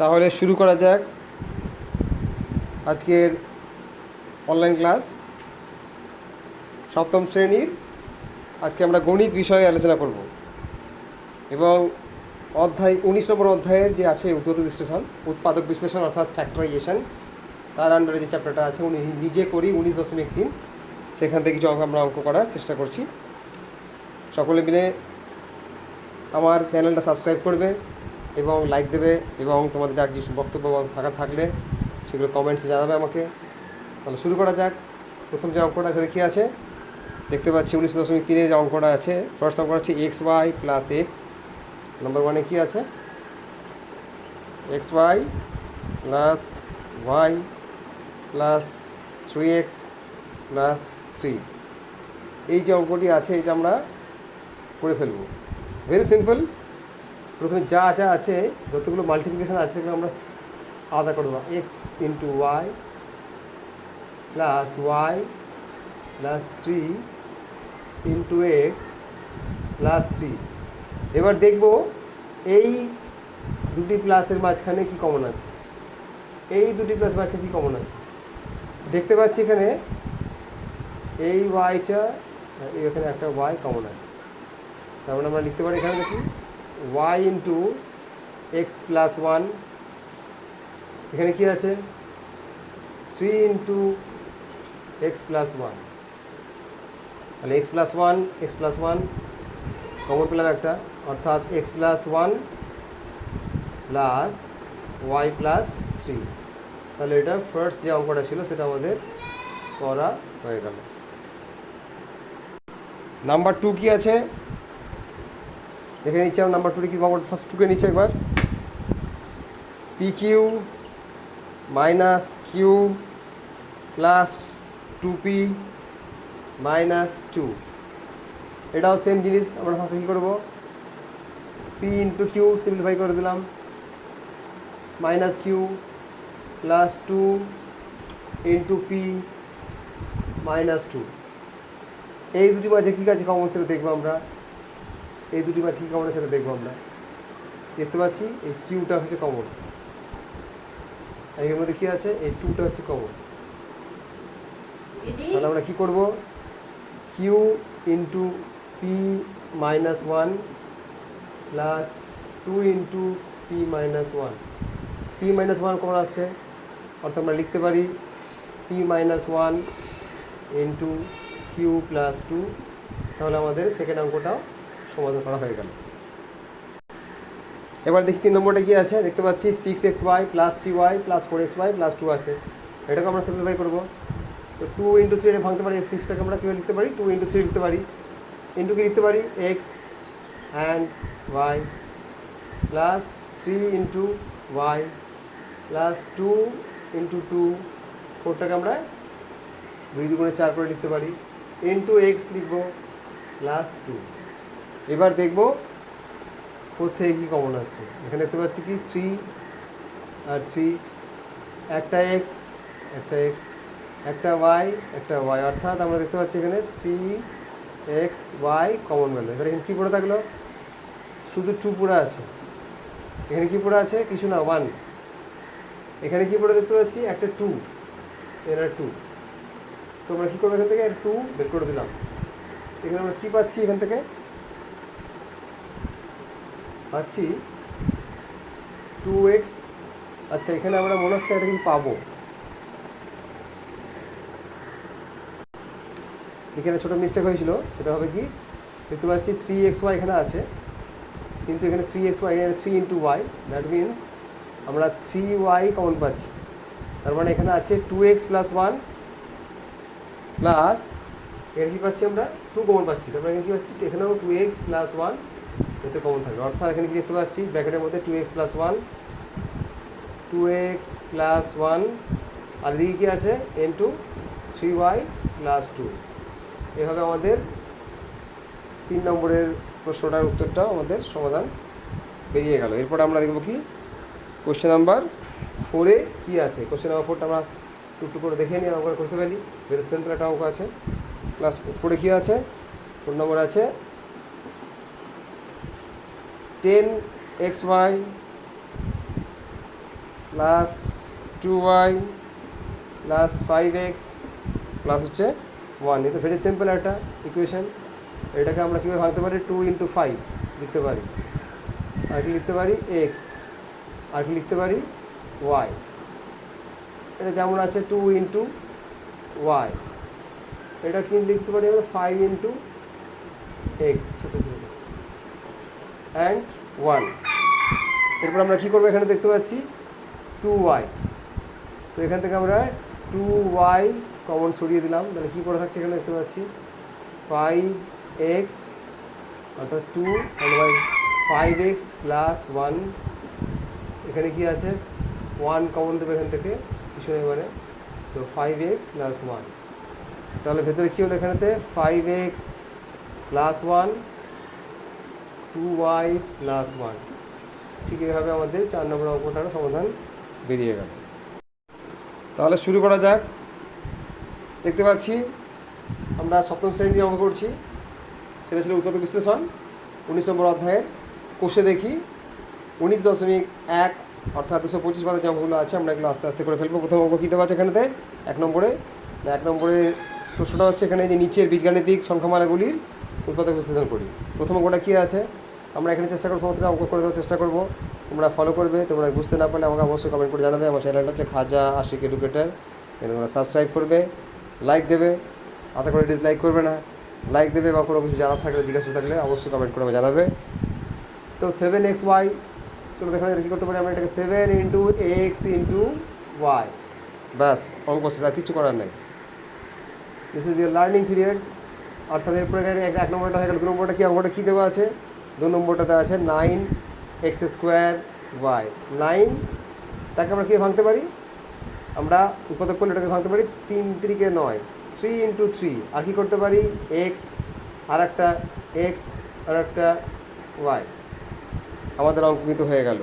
তাহলে শুরু করা যাক। আজকের অনলাইন ক্লাস সপ্তম শ্রেণির। আজকে আমরা গণিত বিষয়ে আলোচনা করব। এবং অধ্যায়, উনিশ নম্বর অধ্যায়ের যে আছে উদ্গত বিশ্লেষণ, উৎপাদক বিশ্লেষণ অর্থাৎ ফ্যাক্টরাইজেশন তার আন্ডারে যে চ্যাপ্টারটা আছে, উনি নিজে করি উনিশ দশমিক তিন, সেখান থেকে কিছু অঙ্ক, আমরা অঙ্ক করার চেষ্টা করছি। সকলে মিলে আমার চ্যানেলটা সাবস্ক্রাইব করবে। এবং লাইক দেবে এবং তোমাদের যার কিছু বক্তব্য থাকা থাকলে সেগুলো কমেন্টসে জানাবে আমাকে। তাহলে শুরু করা যাক। প্রথম যে অঙ্কটা আছে কী আছে? দেখতে পাচ্ছি উনিশ দশমিক তিনের যে অঙ্কটা আছে ফার্স্ট অঙ্কটা হচ্ছে x y plus x number ওয়ানে কী আছে? X y plus y plus three x plus three এই যে অঙ্কটি আছে, এটা আমরা করে ফেলব। ভেরি সিম্পল প্রথমে যা যা আছে, যতগুলো মাল্টিপ্লিকেশন আছে, সেগুলো আমরা আলাদা করব x into y plus y plus three into x plus three এবার দেখব এই দুটি প্লাসের মাঝখানে কি কমন আছে? এই দুটি প্লাস মাঝখানে কী কমন আছে? দেখতে পাচ্ছি এখানে এই ওয়াইটা এখানে একটা ওয়াই কমন আছে। তার মানে আমরা লিখতে পারি এখানে দেখি y into x plus one এখানে কী আছে? Three into x plus one তাহলে x plus one x plus one common পেলাম একটা। অর্থাৎ x plus one plus y plus three তাহলে এটা ফার্স্ট যে অঙ্কটা ছিল, সেটা আমাদের করা হয়ে গেল। নাম্বার টু কি আছে? দেখে নিচ্ছি আমরা নাম্বার টুটি কি নাম্বার ফার্স্ট টুকে নিচ্ছে একবার। P q minus q plus two p minus two এটাও সেম জিনিস, আমরা ফার্স্টে কী করব? পি ইন্টু কিউ সিম্পলিফাই করে দিলাম। Minus q plus two into p minus two এই দুটি মাঝে কী আছে কমন সেটা দেখব আমরা। এই দুটি মাঝে কী কমন সেটা দেখব আমরা। দেখতে পাচ্ছি এই কিউটা হচ্ছে কমন এর মধ্যে কী আছে? এই টুটা হচ্ছে কমন তাহলে আমরা কী করব? Q into p minus one plus two into p minus one p minus one common আসছে। অর্থাৎ আমরা লিখতে পারি p minus one into q plus two তাহলে আমাদের সেকেন্ড অঙ্কটাও সমাধান করা হয়ে গেল। এবার দেখি তিন নম্বরটা কী আছে? দেখতে পাচ্ছি six x y plus three y plus four x y plus two আছে। এটাকে আমরা সিম্পলিফাই করব। তো টু ইন্টু থ্রি এটা ভাঙতে পারি সিক্সটাকে আমরা কীভাবে লিখতে পারি? টু ইন্টু থ্রি লিখতে পারি। ইন্টু কি লিখতে পারি? X and y plus three into y plus two into two ফোরটাকে আমরা দুই দুগুণে চার করে লিখতে পারি। ইন্টু এক্স লিখব প্লাস টু এবার দেখব থেকে কী কমন আসছে। এখানে দেখতে পাচ্ছি কি থ্রি আর থ্রি একটা এক্স একটা এক্স একটা ওয়াই একটা ওয়াই অর্থাৎ আমরা দেখতে পাচ্ছি এখানে three x y common value এবার এখানে কী পড়ে থাকল? শুধু টু পড়ে আছে। এখানে কী পড়ে আছে? কিছু না ওয়ান এখানে কী পড়ে দেখতে পাচ্ছি? একটা টু এরা টু তো আমরা কী করব এখান থেকে? টু বের করে দিলাম। এখানে আমরা কী পাচ্ছি এখান থেকে? পাচ্ছি। টু এক্স আচ্ছা এখানে আমরা মনে হচ্ছে একটা কিছু পাবো। এখানে ছোটো মিস্টেক হয়েছিল, সেটা হবে কি? দেখতে পাচ্ছি থ্রি এক্স ওয়াই এখানে আছে, কিন্তু এখানে থ্রি এক্স ওয়াই এখানে three into y that means আমরা থ্রি ওয়াই কমন পাচ্ছি। তার মানে এখানে আছে two x plus one plus এখানে কী পাচ্ছি আমরা? টু কমন পাচ্ছি। তারপরে এখানে কী পাচ্ছি? এখানেও টু এক্স প্লাস ওয়ান এতে কমন থাকবে। অর্থাৎ এখানে কি দেখতে পাচ্ছি? ব্র্যাকেটের মধ্যে two x plus one two x plus one আর এদিকে কী আছে? And two three y plus two এভাবে আমাদের তিন নম্বরের প্রশ্নটার উত্তরটাও আমাদের সমাধান বেরিয়ে গেল। এরপর আমরা দেখব কি? কোশ্চেন নাম্বার ফোরে কী আছে? কোশ্চেন নাম্বার ফোরটা আমরা একটু করে দেখে নিই আমরা করতে পারি ভেরি সিম্পল একটা অঙ্ক আছে। ক্লাস ফোরে কী আছে? ফোর নম্বর আছে ten x y plus two y plus five x plus হচ্ছে ওয়ান। এটা ভেরি সিম্পল একটা ইকুয়েশন এটাকে আমরা কীভাবে ভাঙতে পারি? টু ইন্টু ফাইভ লিখতে পারি। আর কি লিখতে পারি? এক্স আর কি লিখতে পারি? ওয়াই এটা যেমন আছে টু ইন্টু ওয়াই এটা কি লিখতে পারি আমরা? ফাইভ ইন্টু এক্স ছোটো ছোটো। অ্যান্ড ওয়ান এরপর আমরা কী করব এখানে দেখতে পাচ্ছি? টু ওয়াই তো এখান থেকে আমরা টু ওয়াই কমন সরিয়ে দিলাম। তাহলে কী করে থাকছে এখানে দেখতে পাচ্ছি? ফাইভ এক্স অর্থাৎ two and y five x plus one এখানে কি আছে? ওয়ান কমন দেবে এখান থেকে কিছু নেই মানে তো ফাইভ এক্স প্লাস ওয়ান তাহলে ভেতরে কী হলো এখানেতে? Five x plus one two y plus one ঠিক এইভাবে আমাদের চার নম্বর অঙ্কটার সমাধান বেরিয়ে গেল। তাহলে শুরু করা যাক। দেখতে পাচ্ছি, আমরা সপ্তম শ্রেণি অঙ্ক করছি। সেটা ছিল উৎপাদক বিশ্লেষণ। উনিশ নম্বর অধ্যায়ের কোষে দেখি। উনিশ দশমিক এক, অর্থাৎ দুশো পঁচিশ পাতার যে অঙ্কগুলো আছে, আমরা এগুলো আস্তে আস্তে করে ফেলব। প্রথম অঙ্ক কী দেওয়া আছে এখানেতে? এক নম্বরে। এক নম্বরে প্রশ্নটা হচ্ছে এখানে যে নিচের বীজগাণিতিক সংখ্যামালাগুলির উৎপাদক বিশ্লেষণ করি। প্রথম অঙ্কটা কী আছে? আমরা এখানে চেষ্টা করব সমস্ত অঙ্ক করে দেওয়ার চেষ্টা করব। তোমরা ফলো করবে, তোমরা বুঝতে না পারলে আমাকে অবশ্যই কমেন্ট করে জানাবে। আমার চ্যানেলটা হচ্ছে খাজা আশিক এডুকেটার এখানে তোমরা সাবস্ক্রাইব করবে লাইক দেবে। আশা করি ডিসলাইক করবে না। লাইক দেবে বা কোনো কিছু জানার থাকলে, জিজ্ঞাসা থাকলে অবশ্যই কমেন্ট করে জানাবে। তো সেভেন এক্স ওয়াই চলো দেখো কী করতে পারি আমরা এটাকে seven into x into y ব্যাস, অঙ্ক শেষ, আর কিছু করার নেই। This is year learning period অর্থাৎ এরপরে এক নম্বরটা হয়ে দু নম্বরটা কী, অঙ্কটা কী দেওয়া আছে? দু নম্বরটাতে আছে nine x square y. Nine, তাকে আমরা কী ভাঙতে পারি? আমরা উৎপাদক করলে এটাকে ভাঙতে পারি তিন তিরিকে নয় থ্রি ইন্টু থ্রি আর কী করতে পারি? এক্স আর একটা এক্স আর একটা ওয়াই আমাদের অঙ্ক কিন্তু হয়ে গেল।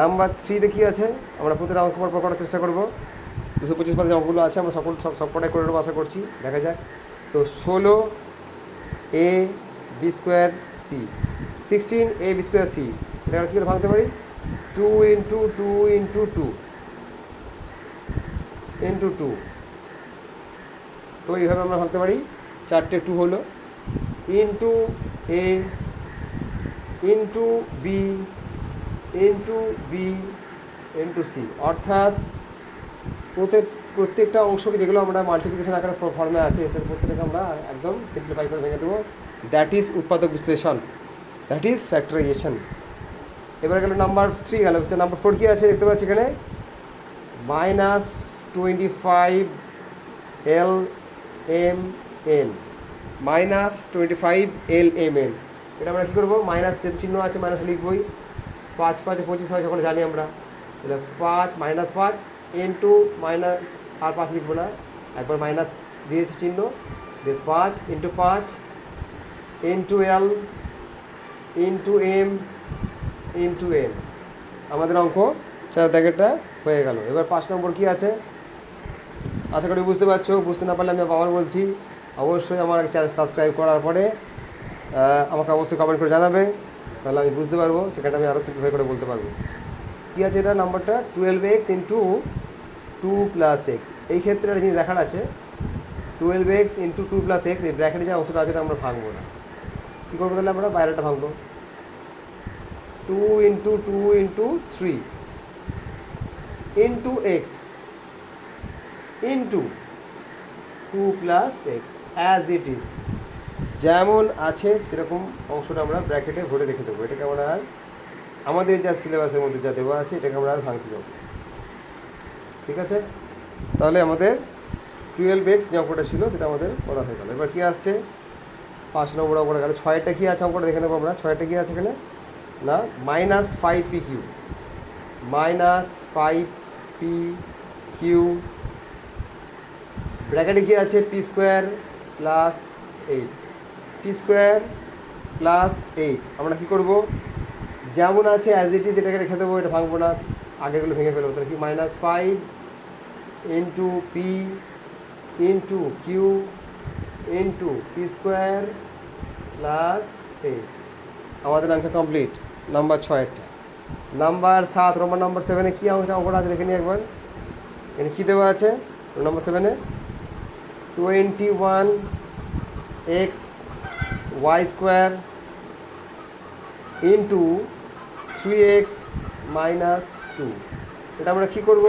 নাম্বার থ্রিতে কী আছে? আমরা প্রতিটা অঙ্ক পর পর করার চেষ্টা করব। দুশো পঁচিশ পাতা অঙ্কগুলো আছে, আমরা সকল সব সবকটাই করে নেব, আশা করছি। দেখা যাক। তো ষোলো a b square c sixteen a b square c এটা আমরা করে ভাঙতে পারি? Two into two into two into two তো এইভাবে আমরা ভাঙতে পারি। চারটে টু হলো into a into b into b into c অর্থাৎ প্রত্যেক, প্রত্যেকটা অংশকে যেগুলো আমরা মাল্টিপ্লিকেশন আকারে ফর্মে আছে, এসের প্রত্যেকটাকে আমরা একদম সিম্পলিফাই করে ভেঙে দেবো। দ্যাট ইজ উৎপাদক বিশ্লেষণ দ্যাট ইজ ফ্যাক্টরাইজেশন এবার গেল নাম্বার থ্রি গেল হচ্ছে নাম্বার ফোর কী আছে দেখতে পাচ্ছি এখানে minus twenty five l m n minus twenty five l m n এটা আমরা কী করব মাইনাস যেহেতু চিহ্ন আছে মাইনাস লিখবই পাঁচ পাঁচে পঁচিশ হয় সকলে জানি আমরা তাহলে পাঁচ মাইনাস পাঁচ ইন্টু মাইনাস আর পাঁচ লিখব না। একবার মাইনাস দিয়েছি চিহ্ন। দিয়ে পাঁচ ইন্টু পাঁচ into l into m into m আমাদের অঙ্ক চার দাগেরটা হয়ে গেল। এবার পাঁচ নম্বর কী আছে? আশা করি বুঝতে পারছ, বুঝতে না পারলে আমি আবার বলছি। অবশ্যই আমার চ্যানেল সাবস্ক্রাইব করার পরে আমাকে অবশ্যই কমেন্ট করে জানাবে। তাহলে আমি বুঝতে পারব, সেখানে আমি আরও সিম্পলিফাই করে বলতে পারব। কী আছে এটা নাম্বারটা twelve x into two plus x এই ক্ষেত্রে একটা জিনিস দেখার আছে। Twelve x into two plus x এই ব্র্যাকেটে যে অংশটা আছে, এটা আমরা ভাঙবো না। কী করব তাহলে আমরা? বাইরেটা ভাঙবো। Two into two into three into x into two plus x as it is যেমন আছে, সেরকম অংশটা আমরা ব্র্যাকেটে ভরে রেখে দেবো। এটাকে আমরা আর আমাদের যা সিলেবাসের মধ্যে যা দেওয়া আছে, এটাকে আমরা আর ভাঙতে যাব ঠিক আছে? তাহলে আমাদের টুয়েলভ এক্স যে অঙ্কটা ছিল, সেটা আমাদের করা হয়ে গেল। এবার কী আসছে? পাঁচ নম্বর অঙ্কটা গেল। ছয়টা কী আছে অঙ্কটা দেখে নেব আমরা। ছয়টা কী আছে এখানে? না minus five p q minus five p q ব্র্যাকেটে কী আছে? P square plus eight p square plus eight আমরা কী করব? যেমন আছে অ্যাজ ইট ইজ এটাকে রেখে দেবো, এটা ভাঙবো না। আগেরগুলো ভেঙে ফেলব। তাহলে কি? Minus five into p into q into p square plus eight আমাদের অঙ্ক কমপ্লিট নাম্বার ছয়টা নাম্বার সাত রোমান নাম্বার সেভেনে কী অঙ্ক অঙ্কটা আছে দেখে নিই একবার। এখানে কী দেওয়া আছে? নাম্বার সেভেনে twenty one x y square into three x minus two এটা আমরা কী করব?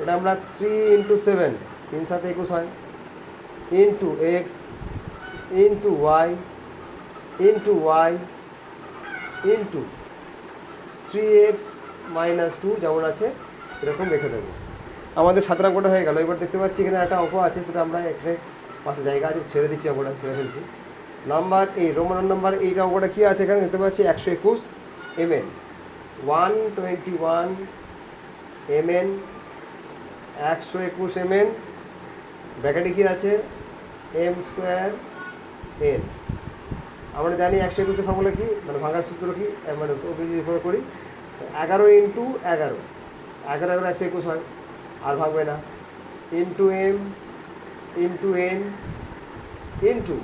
এটা আমরা থ্রি ইন্টু সেভেন তিন সাথে একুশ হয়। Into x into y into y into three x minus two যেমন আছে, সেরকম রেখে দেবো। আমাদের সাত অঙ্কটা হয়ে গেল। এবার দেখতে পাচ্ছি এখানে একটা অঙ্ক আছে, সেটা আমরা এখানে পাশে জায়গা আছে, ছেড়ে দিচ্ছি অঙ্কটা, ছেড়ে ফেলছি। নাম্বার এই রোমান নাম্বার এইটা অঙ্কটা কী আছে এখানে? দেখতে পাচ্ছি একশো একুশ m n one twenty one m n একশো একুশ এম এন ব্র্যাকেটে কী আছে? M square n. আমরা জানি একশো একুশের ফর্মুলা কি? মানে ভাঙার সূত্র কি? মানে অভিযোগ করি। এগারো ইন্টু এগারো। এগারো এগারো একশো একুশ হয়, আর ভাঙবে না। Into m into n into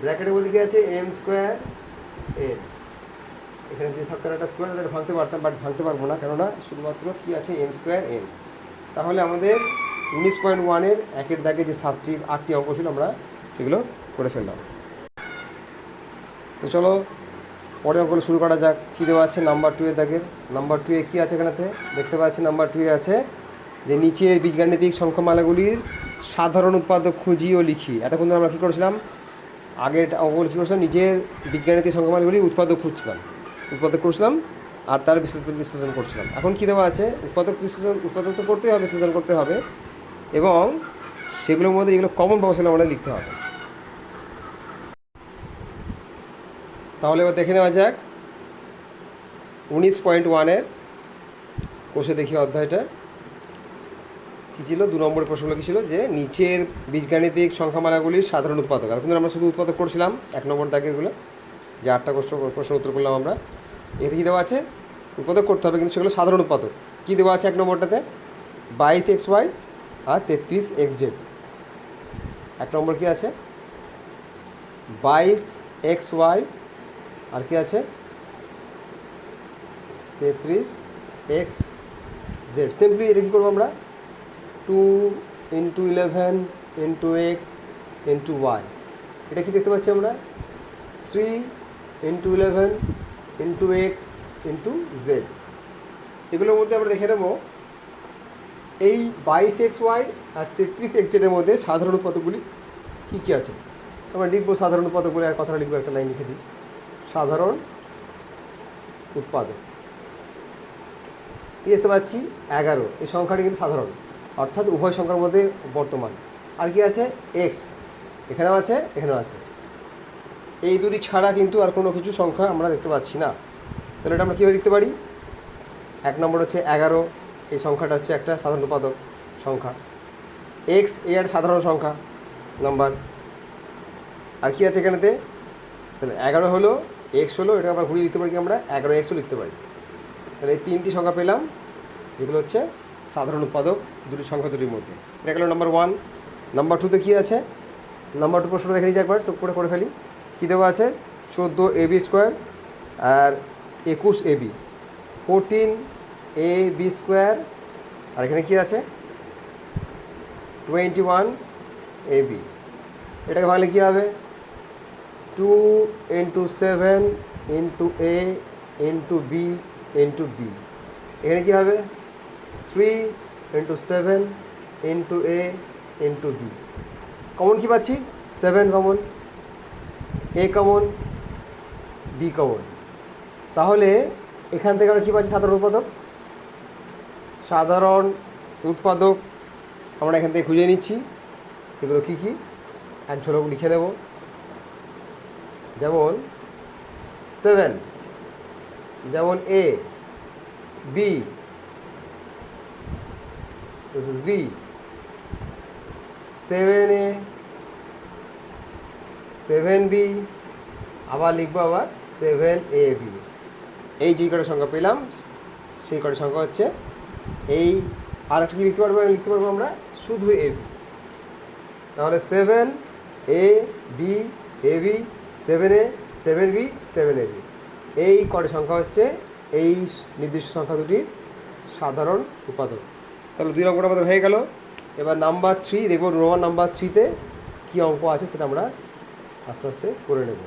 ব্র্যাকেটের মধ্যে কি আছে? এম স্কোয়ার এন এখানে যদি থাকতো একটা স্কোয়ার এটা ভাঙতে পারতাম বাট ভাঙতে পারব না। কেননা শুধুমাত্র কি আছে? এম স্কোয়ার এন তাহলে আমাদের উনিশ পয়েন্ট ওয়ানের একের দাগে যে সাতটি আটটি অঙ্ক ছিল আমরা সেগুলো করে ফেললাম। তো চলো পরে অঙ্কগুলো শুরু করা যাক। কী দেওয়া আছে? নাম্বার টু এর দাগের। নাম্বার টু এ কী আছে এখানেতে? দেখতে পাচ্ছি নাম্বার টু এ আছে যে নিচের বীজগাণিতিক সংখ্যামালাগুলির সাধারণ উৎপাদক খুঁজি ও লিখি। এতক্ষণ ধরে আমরা কী করেছিলাম? আগের অঙ্কগুলো কী করেছিলাম? নিজের বীজগাণিতিক সংখ্যামালাগুলি উৎপাদক খুঁজছিলাম। উৎপাদক করছিলাম আর তার বিশ্লেষণ বিশ্লেষণ করছিলাম। এখন কী দেওয়া আছে? উৎপাদক বিশ্লেষণ উৎপাদক তো করতেই হবে, বিশ্লেষণ করতে হবে। এবং সেগুলোর মধ্যে যেগুলো কমন পাবো আমাদের লিখতে হবে। তাহলে এবার দেখে নেওয়া যাক। উনিশ পয়েন্ট ওয়ানের কোষে দেখি অধ্যায়টা। কী ছিল? দু নম্বরের প্রশ্নগুলো কী ছিল? যে নিচের বীজগাণিতিক সংখ্যামালাগুলির সাধারণ উৎপাদক। এতক্ষণ ধরে আমরা শুধু উৎপাদক করছিলাম, এক নম্বর দাগেরগুলো। যে আটটা প্রশ্ন প্রশ্ন উত্তর করলাম আমরা। এতে কী দেওয়া আছে? উৎপাদক করতে হবে, কিন্তু সেগুলো সাধারণ উৎপাদক। কী দেওয়া আছে এক নম্বরটাতে? বাইশ এক্স ওয়াই আর তেত্রিশ এক্স জেড। এক নম্বর কী আছে? বাইশ এক্স ওয়াই, আর কি আছে? তেত্রিশ এক্স জেড। সিম্পলি এটা কী করব আমরা? Two into eleven into x into y এটা কি দেখতে পাচ্ছি আমরা? Three into eleven into x into z এগুলোর মধ্যে আমরা দেখে নেব এই বাইশ এক্স ওয়াই আর তেত্রিশ এক্স জেডের মধ্যে সাধারণ উৎপাদকগুলি কী কী আছে? আমরা লিখব সাধারণ উৎপাদকগুলি আর কথাটা লিখব একটা লাইন লিখে দিই। সাধারণ উৎপাদক। দেখতে পাচ্ছি এগারো। এই সংখ্যাটি কিন্তু সাধারণ। অর্থাৎ উভয় সংখ্যার মধ্যে বর্তমান। আর কি আছে? এক্স এখানেও আছে এখানেও আছে। এই দুটি ছাড়া কিন্তু আর কোনো কিছু সংখ্যা আমরা দেখতে পাচ্ছি না। তাহলে এটা আমরা কীভাবে লিখতে পারি? এক নম্বর হচ্ছে এগারো এই সংখ্যাটা হচ্ছে একটা সাধারণ উৎপাদক সংখ্যা। এক্সের সাধারণ সংখ্যা নাম্বার। আর কী আছে এখানেতে? তাহলে এগারো হলো এক্স হলো এটা আমরা ঘুরিয়ে লিখতে পারি কি আমরা? এগারো এক্সও লিখতে পারি। তাহলে এই তিনটি সংখ্যা পেলাম, যেগুলো হচ্ছে সাধারণ উৎপাদক দুটি সংখ্যা দুটির মধ্যে। এটা গেলো নাম্বার ওয়ান নাম্বার টুতে কী আছে? নাম্বার টু প্রশ্ন দেখে নিচ্ছি একবার চোখ করে করে ফেলি। কী দেওয়া আছে? চোদ্দ এ বি স্কোয়ার আর একুশ a b fourteen a b square আর এখানে কী আছে? টোয়েন্টি ওয়ান এ বি এটাকে ভাঙলে কী হবে? Two into seven into a into b into b এখানে কী হবে? Three into seven into a into b common কী পাচ্ছি? Seven common a common b common তাহলে এখান থেকে আমরা কী পাচ্ছি সাধারণ উৎপাদক? সাধারণ উৎপাদক আমরা এখান থেকে খুঁজে নিচ্ছি। সেগুলো কী কী? এক ঝলক লিখে নেব যেমন সেভেন যেমন a b seven a seven b আবার লিখব আবার সেভেন এ বি এই যে কটা সংখ্যা পেলাম। সেই কটা সংখ্যা হচ্ছে এই আর একটা কি লিখতে পারব? লিখতে পারব আমরা? শুধু এ বি তাহলে seven a b a b seven a seven b seven a b এই কটা সংখ্যা হচ্ছে এই নির্দিষ্ট সংখ্যা দুটির সাধারণ উপাদান। তাহলে দুই অঙ্কটা আমাদের হয়ে গেল। এবার নাম্বার থ্রি দেখব রোমান নাম্বার থ্রিতে কী অঙ্ক আছে সেটা আমরা আস্তে আস্তে করে নেব।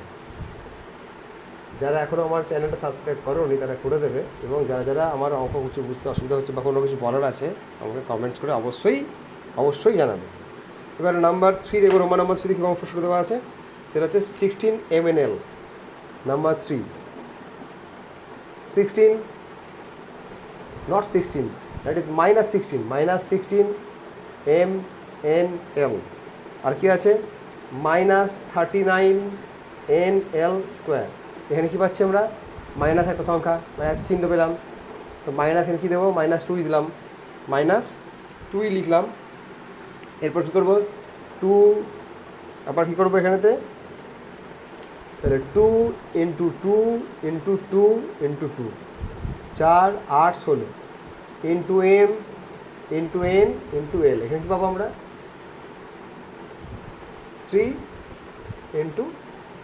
যারা এখনও আমার চ্যানেলটা সাবস্ক্রাইব করোনি, তারা করে দেবে এবং যারা যারা আমার অঙ্ক কিছু বুঝতে অসুবিধা হচ্ছে বা কোনো কিছু বলার আছে, আমাকে কমেন্টস করে অবশ্যই অবশ্যই জানাবে। এবার নাম্বার থ্রি দেখব রোমান নাম্বার থ্রি কী অঙ্ক শুরু দেওয়া আছে। সেটা হচ্ছে sixteen m n l number three sixteen not 16 that is minus 16 minus 16 m n l আর কি আছে? Minus thirty nine n l square এখানে কী পাচ্ছি আমরা? মাইনাস একটা সংখ্যা মানে একটা চিহ্ন পেলাম। তো মাইনাস এখানে কী দেবো? মাইনাস টুই দিলাম। মাইনাস টুই লিখলাম। এরপর কী করব? টু আবার কী করব এখানেতে? তাহলে two into two into two into two চার, আট, ষোলো। Into m into n into l এখানে কী পাবো আমরা? Three into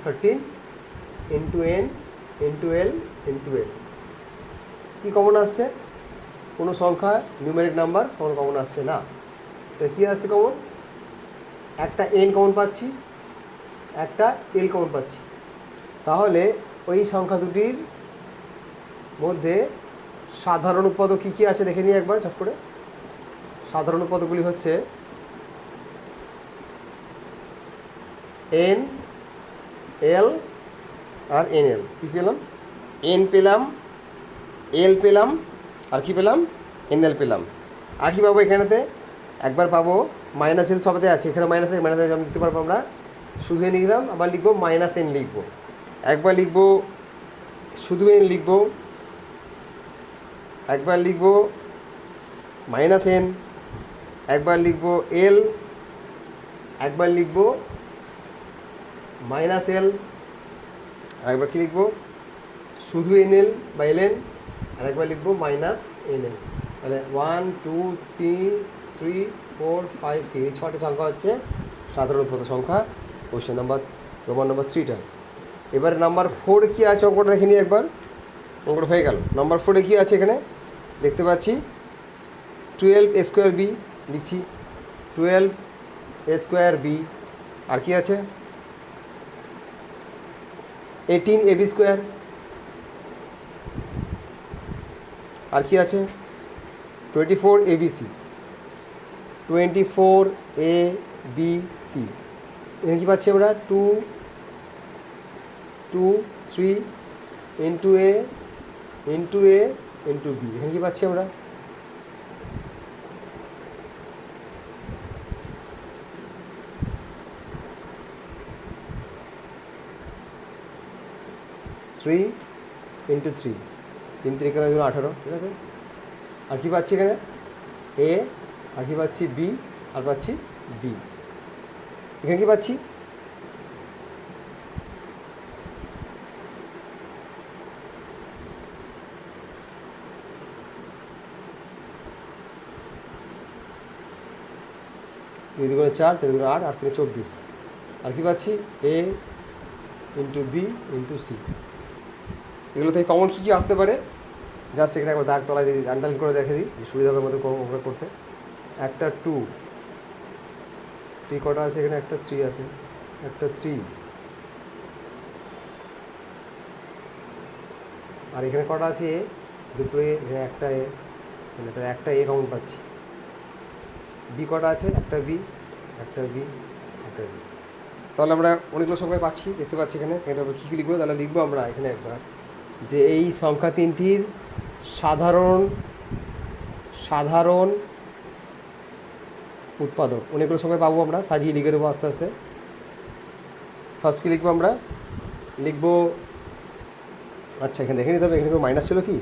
thirteen into n into l into l কী কমন আসছে? কোনো সংখ্যা নিউমেরিক নাম্বার কোনো কমন আসছে না। তো কী আসছে কমন একটা এন কমন পাচ্ছি, একটা এল কমন পাচ্ছি। তাহলে ওই সংখ্যা দুটির মধ্যে সাধারণ উৎপাদক কী কী আছে দেখে নিই একবার, ঝট করে। সাধারণ উৎপাদকগুলি হচ্ছে এন এল আর এন এল কী পেলাম? এন পেলাম এল পেলাম, আর কি পেলাম? এন এল পেলাম। আর কী পাবো এখানেতে? একবার পাবো মাইনাস এল সবাতে আছে। এখানে মাইনাস এল মাইনাস এল লিখতে পারব আমরা। শুধু এন লিখলাম, আবার লিখব মাইনাস এন লিখব। একবার লিখব, শুধু এন লিখব। একবার লিখব মাইনাস এন একবার লিখব এল একবার লিখব মাইনাস এল আর একবার কী লিখব? শুধু এন এল বা এল এন আর একবার লিখব মাইনাস এন এল তাহলে ওয়ান টু তিন থ্রি ফোর ফাইভ সিক্স এই ছটি সংখ্যা হচ্ছে সাধারণ উৎপাদ সংখ্যা কোশ্চেন নাম্বার রোমান নাম্বার থ্রিটা এবার নাম্বার ফোর কী আছে? অঙ্কটা দেখে নিই একবার। অঙ্কটা হয়ে গেল। নাম্বার ফোরে কী আছে এখানে? দেখতে পাচ্ছি। টুয়েলভ স্কোয়ার বি লিখছি। টুয়েলভ স্কোয়ার বি আর কি আছে? এইটিন এ বি স্কোয়ার আর কি আছে? Twenty four a b c twenty four a b c এখানে কী পাচ্ছি আমরা? Two two three into a into a into b এখানে কী পাচ্ছি আমরা? থ্রি ইন্টু থ্রি তিন তিরিখানে ধরুন আঠারো, ঠিক আছে? আর কী পাচ্ছি এখানে? এ আর কী পাচ্ছি বি আর পাচ্ছি বি এখানে কী পাচ্ছি? দুই দুগুণে চার, তিন দুগুণে আট আট তিনে চব্বিশ। আর কি পাচ্ছি? A into b into c এগুলো থেকে কমন কী কী আসতে পারে? জাস্ট এখানে একবার দাগ তলায় দিই আন্ডারলাইন করে দেখে দিই, যে সুবিধা হবে ওভাবে করতে। একটা টু থ্রি কটা আছে এখানে? একটা থ্রি আছে। একটা থ্রি আর এখানে কটা আছে? এ দুটো এ একটা এ মানে একটা এ কমন পাচ্ছি। বি কটা আছে? একটা বি একটা বি একটা বি তাহলে আমরা অনেকগুলো সংখ্যায় পাচ্ছি, দেখতে পাচ্ছি এখানে। কী কী লিখব? তাহলে লিখব আমরা এখানে একবার। যে এই সংখ্যা তিনটির সাধারণ সাধারণ উৎপাদক। অনেকগুলো সংখ্যায় পাবো আমরা। সাজিয়ে লিখে দেবো আস্তে আস্তে। ফার্স্ট কী লিখব আমরা? লিখব আচ্ছা এখানে দেখে নিতে হবে। এখানে কোনো মাইনাস ছিল কি?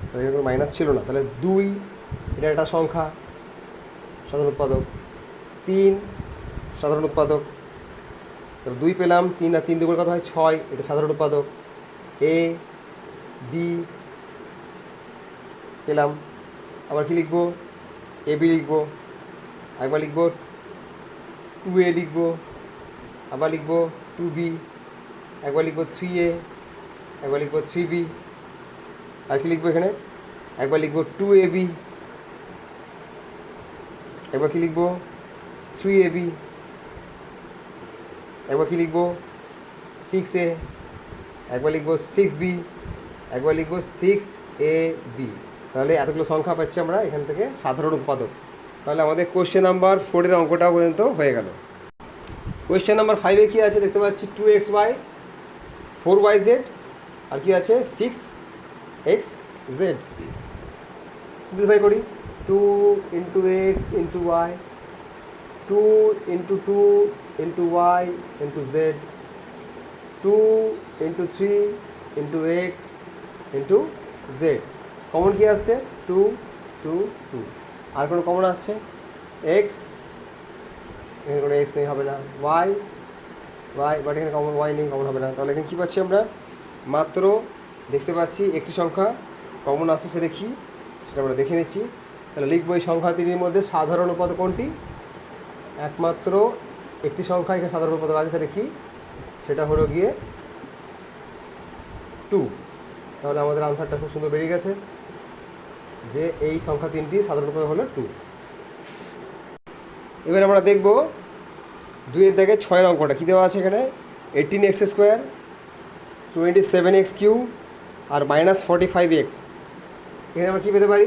তাহলে এখানে কোনো মাইনাস ছিল না। তাহলে দুই, এটা একটা সংখ্যা, সাধারণ উৎপাদক। তিন, সাধারণ উৎপাদক। তাহলে দুই পেলাম। তিন আর তিন দুগুলো কথা হয়? ছয়। এটা সাধারণ উৎপাদক। এ বি পেলাম। আবার কি লিখব? এ বি লিখব। একবার লিখব টু এ লিখব। আবার লিখব টু বি একবার লিখব থ্রি এ একবার লিখব থ্রি বি আর কি লিখব এখানে? একবার লিখব টু এ বি একবার কি লিখব? থ্রি এ বি একবার কি লিখব? সিক্স এ একবার লিখব সিক্স বি একবার লিখব সিক্স এ বি তাহলে এতগুলো সংখ্যা পাচ্ছি আমরা এখান থেকে সাধারণ উৎপাদক। তাহলে আমাদের কোয়েশ্চেন নাম্বার ফোরের অঙ্কটা পর্যন্ত হয়ে গেল। কোয়েশ্চেন নাম্বার ফাইভে কী আছে? দেখতে পাচ্ছি two x y four y z আর কি আছে? সিক্স এক্স জেড সিম্পলিফাই করি। Two into x into y two into two into y into z two into three into x into z common কী আসছে? Two two two আর কোনো common আসছে? X এখানে কোনো x নেই, হবে না। ওয়াই ওয়াই বাট এখানে কমন ওয়াই নেই কমন হবে না। তাহলে এখানে কী পাচ্ছি আমরা? মাত্র দেখতে পাচ্ছি একটি সংখ্যা কমন আসছে সেটা কী সেটা আমরা দেখে নিচ্ছি। তাহলে লিখব এই সংখ্যা তিনটির মধ্যে সাধারণ উপাদ কোনটি? একমাত্র একটি সংখ্যা এখানে সাধারণ উপাদ আছে সেটা কী সেটা হলো গিয়ে টু তাহলে আমাদের আনসারটা খুব সুন্দর বেরিয়ে গেছে যে এই সংখ্যা তিনটি সাধারণত হলো টু এবার আমরা দেখব দুইয়ের দাগে ছয়ের অঙ্কটা কী দেওয়া আছে এখানে? Eighteen x square twenty seven x q আর মাইনাস ফর্টি ফাইভ এক্স এখানে আমরা কী পেতে পারি?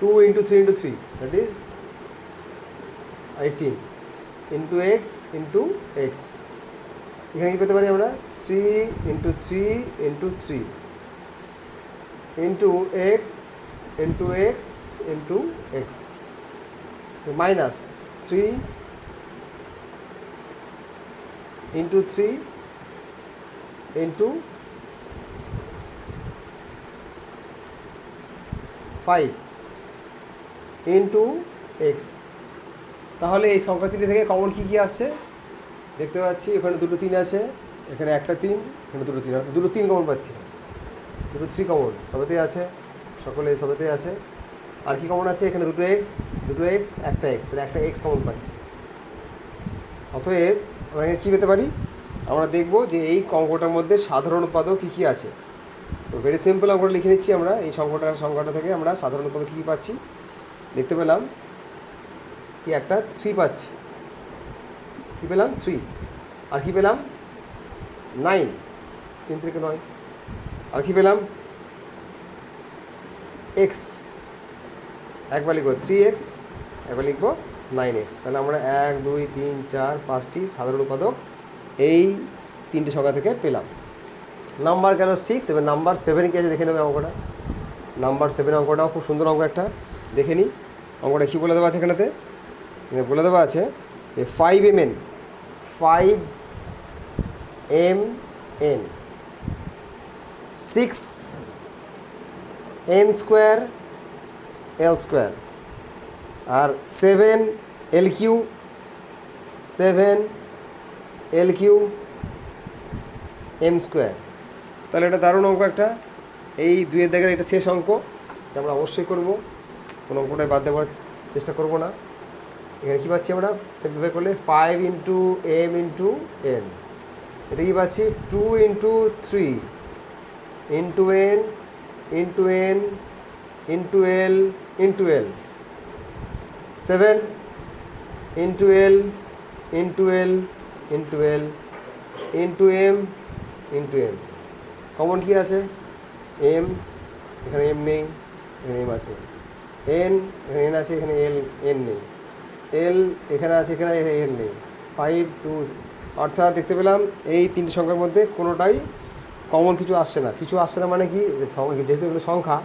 Two into three into three that is eighteen into x into x এখানে কী পেতে পারি আমরা? Three into three into three into x into x into x minus three into three into five into x তাহলে এই সংখ্যা তিনটি থেকে কমন কী কী আসছে? দেখতে পাচ্ছি, এখানে দুটো তিন আছে, এখানে একটা তিন, এখানে দুটো তিন দুটো তিন কমন পাচ্ছি। দুটো থ্রি কমন সবেতেই আছে, সকলে সবেতেই আছে। আর কি কমন আছে? এখানে দুটো এক্স দুটো এক্স একটা এক্স তাহলে একটা এক্স কমন পাচ্ছি। অতএব আমরা কী পেতে পারি? আমরা দেখব যে এই অঙ্কটার মধ্যে সাধারণ উৎপাদক কী কী আছে। তো ভেরি সিম্পল অঙ্কটা লিখে নিচ্ছি আমরা, এই সংখ্যাটা সংখ্যাটা থেকে আমরা সাধারণ উৎপাদক কী কী পাচ্ছি? দেখতে পেলাম। কি একটা? থ্রি পাচ্ছি। কী পেলাম? থ্রি আর কী পেলাম? নাইন তিন থেকে নয়। আর কী পেলাম? এক্স একবার লিখব থ্রি এক্স একবার লিখব নাইন এক্স তাহলে আমরা এক, দুই, তিন, চার, পাঁচটি সাধারণ উৎপাদক এই তিনটে সংখ্যা থেকে পেলাম। নাম্বার গেল সিক্স এবার নাম্বার সেভেন কি আছে দেখে নেবে অঙ্কটা? নাম্বার সেভেন অঙ্কটাও খুব সুন্দর অঙ্ক একটা। দেখে নিই অঙ্কটা কী বলে দেওয়া আছে এখানেতে? এখানে বলে দেওয়া আছে যে five m n five m n six n square l square আর seven l q seven l q m square তাহলে এটা দারুণ অঙ্ক একটা। এই দুইয়ের দেখেন এটা শেষ অঙ্ক। আমরা অবশ্যই করব। কোনো অঙ্কটাই বাদ দেওয়ার চেষ্টা করব না। এখানে কী পাচ্ছি আমরা? সিম্পলিফাই করলে five into m into n এটা কী পাচ্ছি? Two into three into n into n into l into l seven into l into l into l into m into m common কী আছে? এম এখানে এম নেই, এখানে M আছে। N এখানে N আছে, এখানে এল এন নেই। এল এখানে আছে, এখানে এল নেই। ফাইভ টু অর্থাৎ দেখতে পেলাম এই তিনটি সংখ্যার মধ্যে কোনোটাই কমন কিছু আসছে না। কিছু আসছে না মানে কি? যেহেতু এগুলো সংখ্যা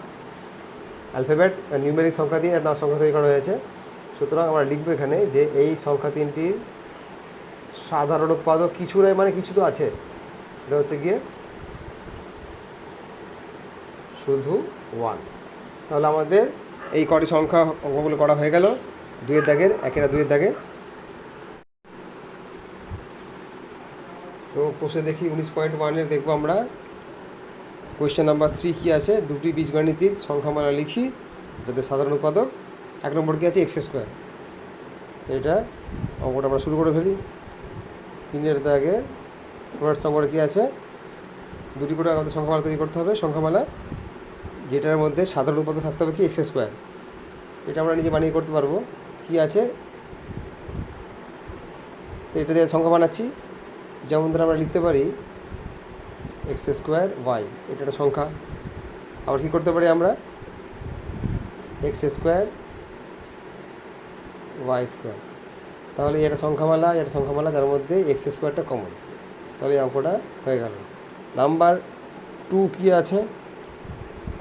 অ্যালফাবেট নিউমেরিক সংখ্যা দিয়ে না সংখ্যা তৈরি করা হয়েছে। সুতরাং আমরা লিখব এখানে যে এই সংখ্যা তিনটির সাধারণ উৎপাদক কিছু নয় মানে কিছু তো আছে। সেটা হচ্ছে গিয়ে শুধু ওয়ান তাহলে আমাদের এই কটি সংখ্যা অঙ্কগুলো করা হয়ে গেল। দুইয়ের দাগের, একেরা দুইয়ের দাগের। তো কোষে দেখি উনিশ পয়েন্ট ওয়ানের দেখব আমরা। কোয়েশ্চেন নাম্বার থ্রি কী আছে? দুটি বীজগণিতিক সংখ্যামালা লিখি যাদের সাধারণ উৎপাদক। এক নম্বর কী আছে? এক্স স্কোয়ার এটা অঙ্কটা আমরা শুরু করে ফেলি। তিনের দাগে ফার্স্ট অঙ্কটা কী আছে? দুটি করে আমাদের সংখ্যামালা তৈরি করতে হবে, সংখ্যামালা। যেটার মধ্যে সাধারণ উৎপাদক থাকতে হবে কি? এক্স স্কোয়ার এটা আমরা নিজে বানিয়ে করতে পারব। কি আছে? তো এটা দিয়ে সংখ্যা বানাচ্ছি। যেমন ধরে আমরা লিখতে পারি এক্স স্কোয়ার ওয়াই এটা একটা সংখ্যা। আবার কী করতে পারি আমরা? এক্স স্কোয়ার ওয়াই স্কোয়ার তাহলে এটা সংখ্যামালা এটা সংখ্যামালা যার মধ্যে এক্স স্কোয়ারটা কমন তাহলে এই অঙ্কটা হয়ে গেল। নাম্বার টু কি আছে?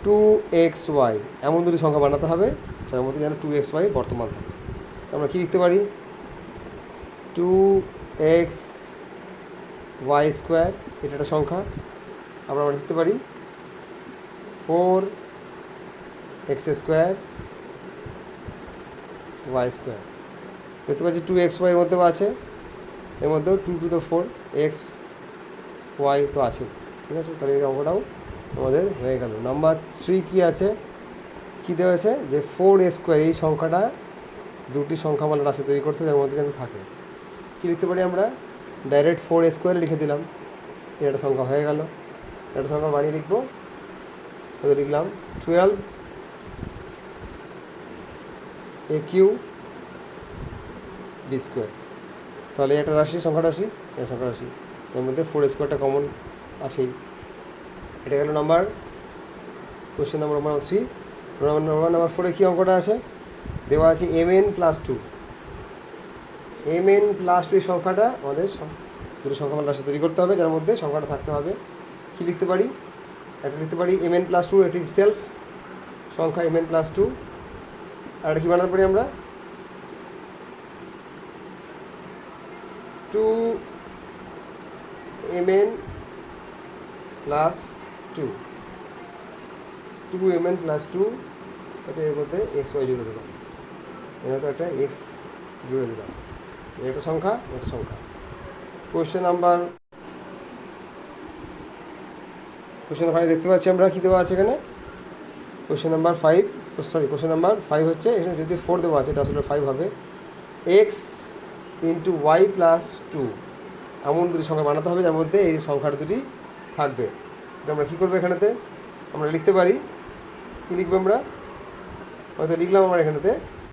টু এক্স ওয়াই এমন দুটি সংখ্যা বানাতে হবে, যার মধ্যে যেন টু এক্স ওয়াই বর্তমান থাকে। আমরা কী লিখতে পারি? টু এক্স ওয়াই স্কোয়ার এটা একটা সংখ্যা। আমরা আমরা লিখতে পারি four x square y square দেখতে পাচ্ছি টু এক্স ওয়াই এর মধ্যেও আছে, এর মধ্যেও two two the four x y তো আছে। ঠিক আছে, তাহলে এই অঙ্কটাও আমাদের হয়ে গেল। নাম্বার থ্রি কী আছে? কী দেওয়া আছে যে ফোর স্কোয়ার এই সংখ্যাটা দুটি সংখ্যা সংখ্যামালা রাশি তৈরি করতে হবে, এর মধ্যে যেন থাকে। কী লিখতে পারি আমরা? ডাইরেক্ট ফোর স্কোয়ার লিখে দিলাম। একটা সংখ্যা হয়ে গেল। একটা সংখ্যা বানিয়ে লিখব। কত লিখলাম twelve a q b square তাহলে এটা রাশি সংখ্যা রাশি এটা সংখ্যা রাশি। এর মধ্যে ফোর স্কোয়ারটা কমন আসেই এটা গেল number question number one three number number ফোরে কী অঙ্কটা আছে? দেওয়া আছে m n plus two m n plus two এই সংখ্যাটা আমাদের দুটো সংখ্যা রাশি তৈরি করতে হবে, যার মধ্যে সংখ্যাটা থাকতে হবে। কী লিখতে পারি? একটা লিখতে পারি এম এন প্লাস টু এটি সেলফ সংখ্যা এম এন প্লাস টু আর এটা কী বানাতে পারি আমরা? Two m n plus two two m n plus two এটা এর মধ্যে এক্স ওয়াই জুড়ে দিলাম এর মধ্যে একটা এক্স জুড়ে দিলাম একটা সংখ্যা এটা সংখ্যা। কোয়েশ্চেন নাম্বার কোয়েশ্চেন ফাইভ দেখতে পাচ্ছি আমরা, কী দেওয়া আছে এখানে? Question number five sorry question number five হচ্ছে, এখানে যদি ফোর দেওয়া আছে এটা আসলে ফাইভ হবে। X into y plus two এমন দুটি সংখ্যা বানাতে হবে, যার মধ্যে এই সংখ্যাটা দুটি থাকবে। সেটা আমরা কী করব এখানেতে? আমরা লিখতে পারি, কী লিখব আমরা? হয়তো লিখলাম আমরা এখানেতে।